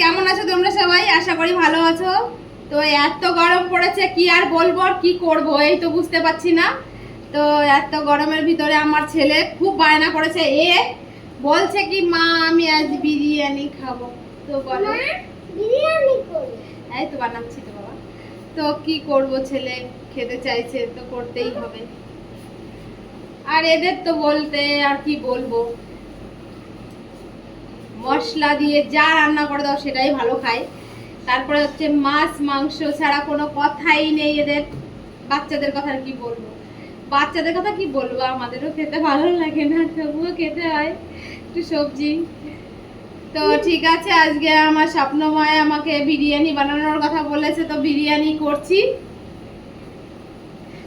কেমন আছো তোমরা সবাই? আশা করি ভালো আছো। তো এত গরম পড়েছে কি আর বলব আর কি করব? এই তো বুঝতে পারছি না। তো এত গরমের ভিতরে আমার ছেলে খুব বায়না করেছে। এ বলছে কি মা আমি আজ বিরিয়ানি খাব। তো বলো। এই তো বানাচ্ছি তো বাবা। তো কি করব ছেলে? খেতে চাইছে তো করতেই হবে। আর এদের তো বলতে আর কি বলব? মশলা দিয়ে যা রান্না করে দাও সেটাই ভালো খায়। তারপরে হচ্ছে মাছ, মাংস ছাড়া কোনো কথাই নেই এদের। বাচ্চাদের কথা কি বলব? বাচ্চাদের কথা কি বলব? আমাদেরও খেতে ভালো লাগে না, তবুও খেতে হয় একটু সবজি। তো ঠিক আছে, আজকে আমার স্বপ্নময় আমাকে বিরিয়ানি বানানোর কথা বলেছে, তো বিরিয়ানি করছি।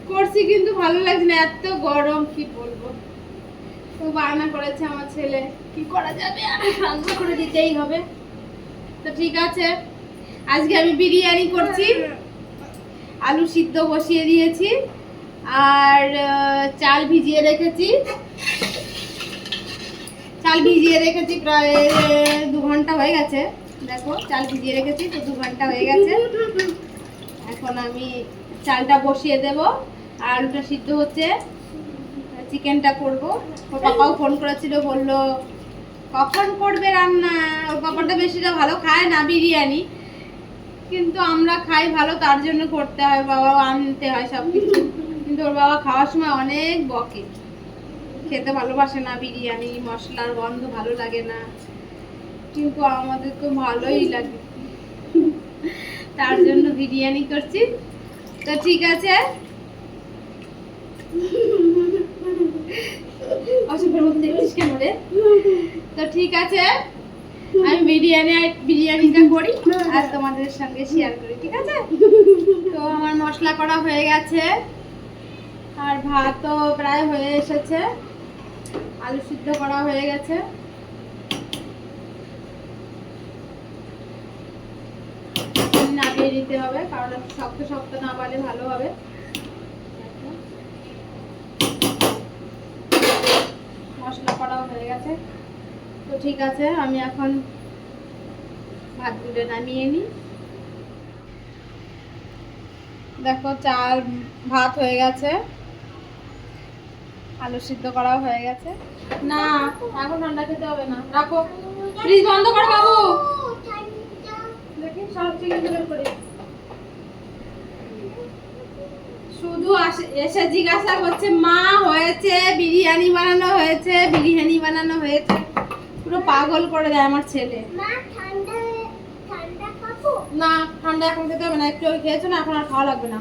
করছি কিন্তু ভালো লাগছে না, এত গরম, কি বলব? তো বায়না করেছে আমার ছেলে। কি করা যাবে? রান্না করে দিতেই হবে। তো ঠিক আছে। আজকে আমি বিরিয়ানি করছি। আলু সিদ্ধ বসিয়ে দিয়েছি। আর চাল ভিজিয়ে রেখেছি। চাল ভিজিয়ে রেখেছি প্রায় দু ঘণ্টা হয়ে গেছে। দেখো, চাল ভিজিয়ে রেখেছি তো দু ঘণ্টা হয়ে গেছে। এখন আমি চালটা বসিয়ে দেব। আর আলুটা সিদ্ধ হচ্ছে। চিকেনটা করব। ওর পাপাও ফোন করেছিল, বলল, কখন করবে রান্না? ওর পাপাটা বেশিটা ভালো খায় না বিরিয়ানি। কিন্তু আমরা খাই ভালো, তার জন্য করতে হয়, বাবাও আনতে হয় সব কিছু কিন্তু ওর বাবা খাওয়ার সময় অনেক বকে। খেতে ভালোবাসে না বিরিয়ানি, মশলার গন্ধ ভালো লাগে না। কিন্তু আমাদের তো ভালোই লাগে। তার জন্য বিরিয়ানি করছি। তো ঠিক আছে? অসুখের মধ্যে দেখছিস কেন রে? তো ঠিক আছে, আমি বিরিয়ানি বিরিয়ানিটা করি আর তোমাদের সঙ্গে শেয়ার করি, ঠিক আছে? তো আমার মশলা করা হয়ে গেছে, আর ভাতও প্রায় হয়ে এসেছে, আলু সিদ্ধ করা হয়ে গেছে। নামিয়ে দিতে হবে, কারণ শক্ত শক্ত না বালে ভালো হবে দেখো। মশলা করাও হয়ে গেছে। তো ঠিক আছে আমি এখন ভাতগুলো নামিয়ে নিই। দেখো চাল ভাত হয়ে গেছে। আলু সিদ্ধ করাও হয়ে গেছে। না এখন ঠান্ডা খেতে হবে না। রাখো। ফ্রিজ বন্ধ করো বাবু। দেখি সব চিকেন করি। শুধু এসে জিজ্ঞাসা করছে মা হয়েছে? বিরিয়ানি বানানো হয়েছে? বিরিয়ানি বানানো হয়েছে? পুরো পাগল করে দেয় আমার ছেলে। না ঠান্ডা এখন খেতে হবে না একটু খেয়েছো না এখন আর খাওয়া লাগবে না।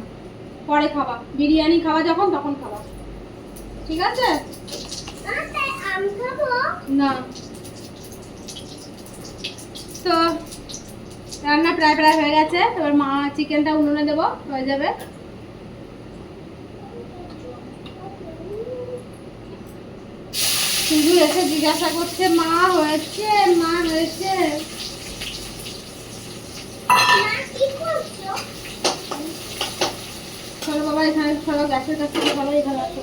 পরে খাবা। বিরিয়ানি খাওয়া যখন তখন খাবা। ঠিক আছে? না। তো রান্না প্রায় প্রায় হয়ে গেছে। এবার মা চিকেনটা উনুনে দেবো হয়ে যাবে। শুধু এসে জিজ্ঞাসা করছে মা হয়েছে? মা হয়েছে মা কি করছ? চলো বাবা এখানে চলো গ্যাসের কাছে চলো এখানে আসো।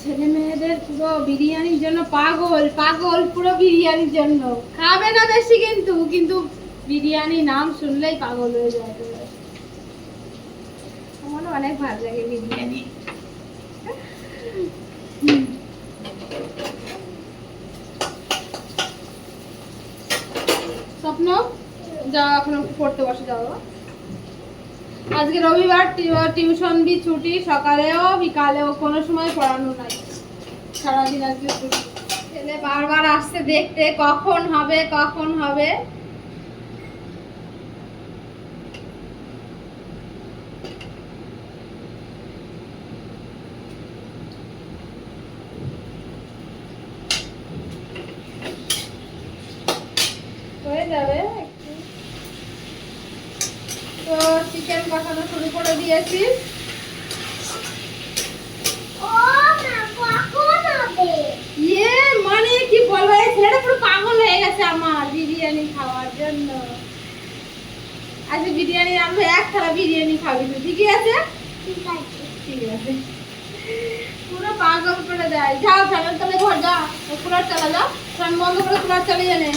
ছেলে মেয়েদের পুরো বিরিয়ানির জন্য পাগল পাগল পুরো বিরিয়ানির জন্য। খাবে না বেশি কিন্তু কিন্তু বিরিয়ানি নাম শুনলেই পাগল হয়ে যায় একেবারে। আমার অনেক ভালো লাগে বিরিয়ানি। স্বপ্ন যা এখন পড়তে বসে যাব আজকে রবিবার টিউশন বি ছুটি, সকালেও বিকালেও কোনো সময় পড়ানো নাই। সারাদিন আজকে ছুটি। ছেলে বারবার আসছে দেখতে, কখন হবে কখন হবে? আমার বিরিয়ানি খাওয়ার জন্য আচ্ছা বিরিয়ানি রান্ধবো এক থালা বিরিয়ানি খাবি ঠিকই আছে ঠিক আছে পুরো পাগল করে দেয় যাও ঘর যাও কুলার চালা যাও বন্ধ করে কুলার চালিয়ে নে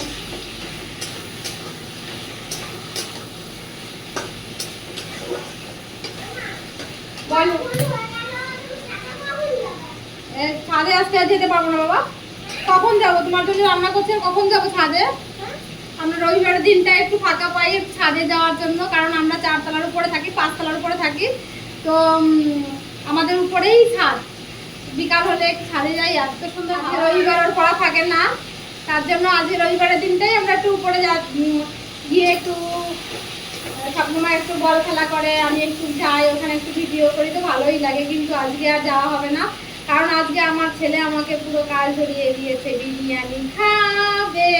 ছাদে আজকে যেতে পারব না বাবা কখন যাব? তোমার জন্য রান্না করছি, কখন যাব ছাদে? আমরা রবিবারের দিনটা একটু ফাঁকা পাই ছাদে যাওয়ার জন্য, কারণ আমরা চারতলার উপরে থাকি, পাঁচতলার উপরে থাকি। তো আমাদের উপরেই ছাদ। বিকাল হলে ছাদে যাই এত সুন্দর রবিবার ওর পড়া থাকে না। তার জন্য আজকে রবিবারের দিনটাই আমরা একটু উপরে যা গিয়ে একটু ঠাকুমা একটু বল খেলা করে, আমি একটু যাই, ওখানে একটু ভিডিও করি, তো ভালোই লাগে। কিন্তু আজকে আর যাওয়া হবে না। কারণ আজকে আমার ছেলে আমাকে পুরো কাজ ধরিয়ে দিয়েছে বিরিয়ানি খাবে।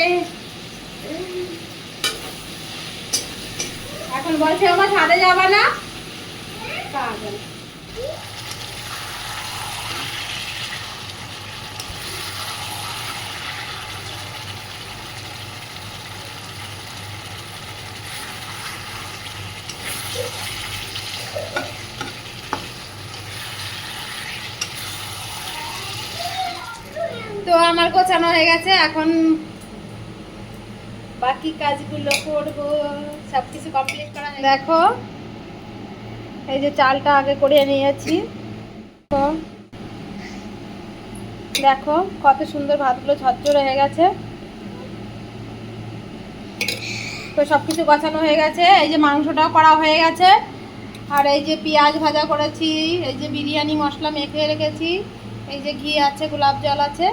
এখন বলছে আমার ছাদে যাবা না? পাগল তো আমার গোছানো হয়ে গেছে, এখন বাকি কাজগুলো করব। সব কিছু কমপ্লিট করা দেখো, এই যে চালটা আগে করে নিয়েছি। তো দেখো কত সুন্দর ভাতগুলো ঝরঝরে হয়ে গেছে। তো সব কিছু গোছানো হয়ে গেছে, এই যে মাংসটাও করা হয়ে গেছে। আর এই যে পেঁয়াজ ভাজা করেছি, এই যে বিরিয়ানি মশলা মেখে রেখেছি, এই যে ঘি আছে, গোলাপ জল আছে।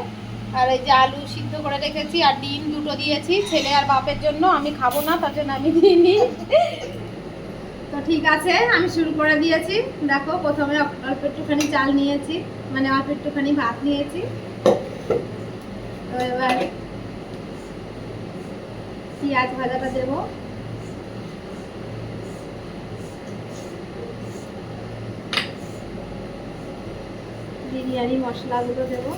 আর এই যে আলু সিদ্ধ করে রেখেছি আর ডিম দুটো দিয়েছি, ছেলে আর বাপের জন্য, আমি খাব না, তার জন্য আমি দিইনি তো ঠিক আছে, আমি শুরু করে দিয়েছি। দেখো, প্রথমে অল্প একটুখানি চাল নিয়েছি মানে অল্প একটুখানি ভাত নিয়েছি। তো এবার পেঁয়াজ ভাজাটা দেবো। বিরিয়ানি মশলাগুলো দেবো।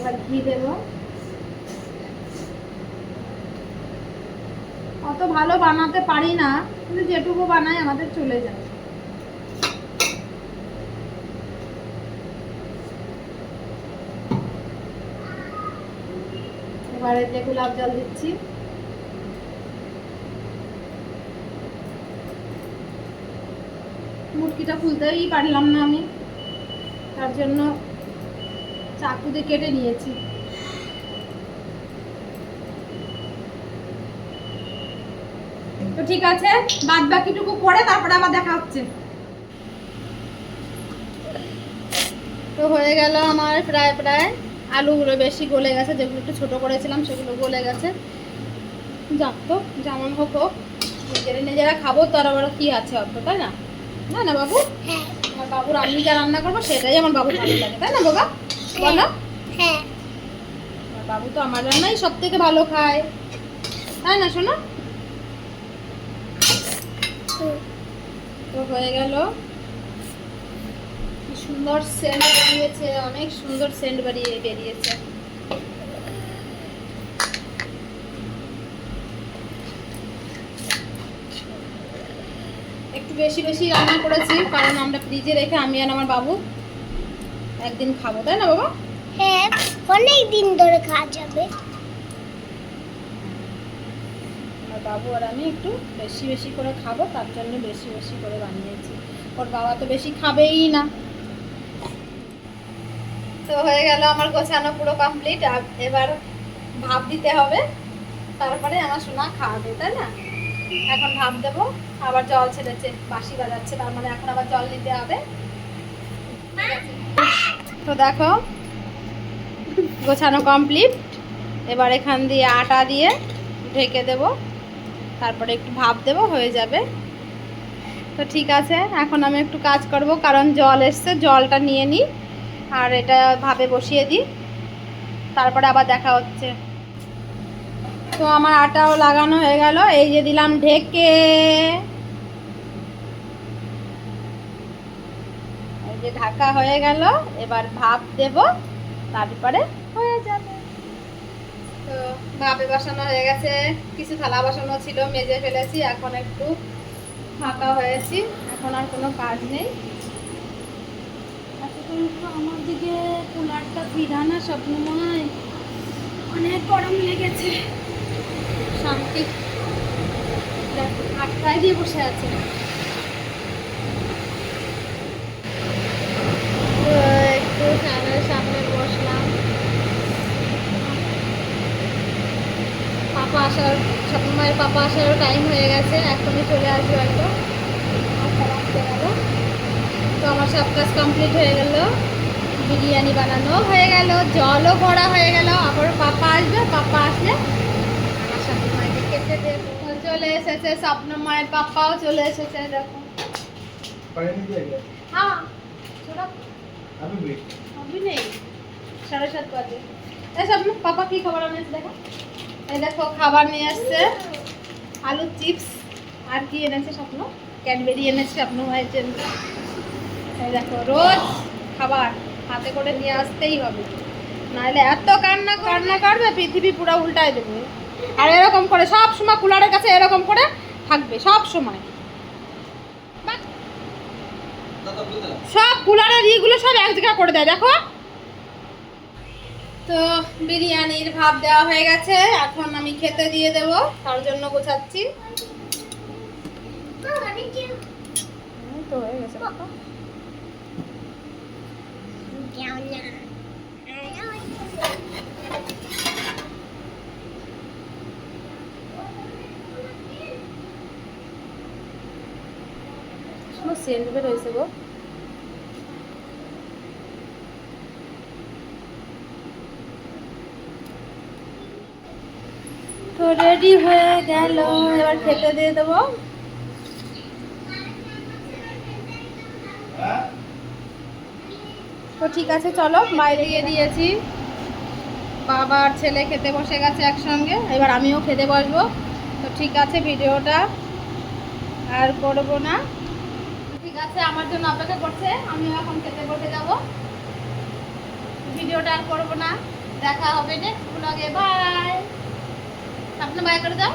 এবার ঘি দেবো। অত ভালো বানাতে পারি না, কিন্তু যেটুকু বানাই আমাদের চলে যায়। এবারে যে গোলাপ জল দিচ্ছি। মুটকিটা খুলতেই পারলাম না আমি, তার জন্য চাকু দিয়ে কেটে নিয়েছি। তো ঠিক আছে বাদ বাকিটুকু করে তারপরে আবার দেখা হচ্ছে। তো হয়ে গেল আমার প্রায় প্রায় আলুগুলো বেশি গলে গেছে যেগুলো একটু ছোটো করেছিলাম সেগুলো গলে গেছে। যাক তো যেমন হোক হোক নিজেরা নিজেরা খাব তার আবার কি আছে অত তাই না? না না বাবু? হ্যাঁ। আমার বাবুর আমি যা রান্না করব সেটাই আমার বাবুর ভালো লাগে তাই না বাবা বলো। হ্যাঁ। বাবু তো আমার রান্নাই সব থেকে ভালো খায়। তাই না শোনো তো হয়ে গেল। কি সুন্দর সেন্ট বেরিয়েছে অনেক সুন্দর সেন্ট বেরিয়ে বেরিয়েছে। একটু বেশি বেশি রান্না করেছি কারণ আমরা ফ্রিজে রেখে আমি আর আমার বাবু একদিন খাব তাই না বাবা? হ্যাঁ অনেক দিন ধরে খাওয়া যাবে। আর বাবু আর আমি একটু বেশি বেশি করে খাব তার জন্য বেশি বেশি করে বানিয়েছি। ওর বাবা তো বেশি খাবেই না। তো হয়ে গেল আমার গোছানো পুরো কমপ্লিট এবার ভাপ দিতে হবে। তারপরে আমার সোনা খাওয়াবে তাই না? এখন ভাপ দেবো আবার জল ছেড়েছে বাসি বাজাচ্ছে তার মানে এখন আবার জল নিতে হবে। তো দেখো, গোছানো কমপ্লিট এবার এখান দিয়ে আটা দিয়ে ঢেকে দেবো। তারপরে একটু ভাপ দেবো, হয়ে যাবে। তো ঠিক আছে, এখন আমি একটু কাজ করব, কারণ জল এসছে, জলটা নিয়ে নিই। আর এটা ভাবে বসিয়ে দিই। তারপরে আবার দেখা হচ্ছে। তো আমার আটাও লাগানো হয়ে গেল, এই যে দিলাম ঢেকে। যে ঢাকা হয়ে গেল, এবার ভাপ দেব, তারপরে হয়ে যাবে। তো ভাপে বসানো হয়ে গেছে, কিছু থালা বসানো ছিল, মেজে ফেলেছি, এখন একটু ফাঁকা হয়েছি, এখন আর কোনো কাজ নেই। তো আমার দিকে কুলারটা ভিড়া না, স্বপ্নময়? অনেক গরম লেগেছে। শান্তি। আটকায় দিয়ে বসে আছে। সামনে বসলাম পাপা আসার ঠাকুর মায়ের পাপা আসারও টাইম হয়ে গেছে এখনই চলে। আসবে হয়তো তো আমার সব কাজ কমপ্লিট হয়ে গেল বিরিয়ানি বানানো হয়ে গেল জলও ভরা হয়ে গেল আবার পাপা আসবে পাপা আসলে আমার সাথে মায়ের কেটে চলে এসেছে স্বপ্ন মায়ের পাপাও চলে এসেছে দেখো হ্যাঁ সাড়ে সাত পাপা খাবার দেখো? দেখো, খাবার নিয়ে আসছে চিপস। আর এনেছে স্বপ্ন? ক্যাডবেরি এনেছে, স্বপ্ন দেখো, রোজ খাবার। হাতে করে নিয়ে আসতেই হবে। এত কান্না কান্না করবে, পৃথিবী পুরা উল্টায় দেবে। আর এরকম করে, সব সময় কুলারের কাছে এরকম করে থাকবে, সব সময়। সব কুলারের ইগুলো সব এক জায়গা করে দেয় দেখো। তো বিরিয়ানির ভাব দেওয়া হয়ে গেছে এখন আমি খেতে দিয়ে দেবো তার জন্য গোছাচ্ছি। তো হয়ে গেছে। সুন্দর সেন্ট বেরোয়েছে গো। তো রেডি হয়ে গেল, এবার খেতে দিয়ে দেবো। তো ঠিক আছে, চলো বাইরে গিয়ে দিয়েছি। বাবা আর ছেলে খেতে বসে গেছে একসঙ্গে, এবার আমিও খেতে বসবো। তো ঠিক আছে, ভিডিওটা আর করব না। আছে, আমার জন্য অপেক্ষা করছে, আমিও এখন খেতে বসে যাব। ভিডিওটা আর করব না। দেখা হবে নেক্সট ব্লগে বাই আপনি বাই করে দাও।